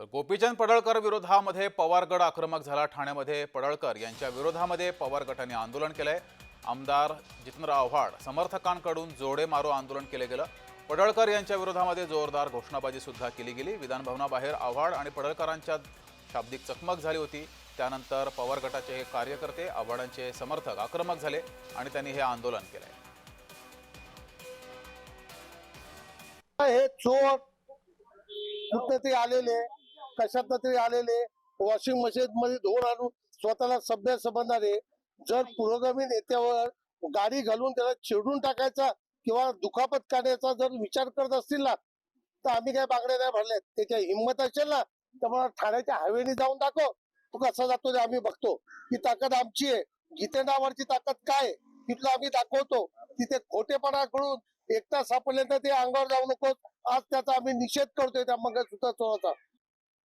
तर गोपीचंद पडळकर विरोधामध्ये पवार गट आक्रमक झाला. ठाण्यामध्ये पडळकर यांच्या विरोधामध्ये पवार गटाने आंदोलन केलंय. आमदार जितेंद्र आव्हाड समर्थकांकडून जोडे मारो आंदोलन केले गेलं. पडळकर यांच्या विरोधामध्ये जोरदार घोषणाबाजी सुद्धा केली गेली. विधानभवनाबाहेर आव्हाड आणि पडळकरांच्या शाब्दिक चकमक झाली होती. त्यानंतर पवार गटाचे हे कार्यकर्ते आव्हाडांचे समर्थक आक्रमक झाले आणि त्यांनी हे आंदोलन केलंय. हे चोर कुठे ते आलेले. कशात तरी आलेले वॉशिंग मशीन मध्ये धुवून आणून स्वतःला सभ्य समजणारे. जर पुरोगामी नेत्यावर गाडी घालून त्याला चिडून टाकायचा किंवा दुखापत काढायचा जर विचार करत असतील ना तर आम्ही काय बागड्या नाही भरल्यात. त्याच्या हिंमत असेल ना तर मला ठाण्याच्या हायवेने जाऊन दाखव. तो कसा जातो ते आम्ही बघतो. ही ताकद आमची आहे. जितेंद्रावरची ताकद काय? तिथलं आम्ही दाखवतो. तिथे खोटेपणा करून एकटा सापडले तर ते अंगावर जाऊ नको आज त्याचा आम्ही निषेध करतोय त्या मंगळसूत्र चोराचा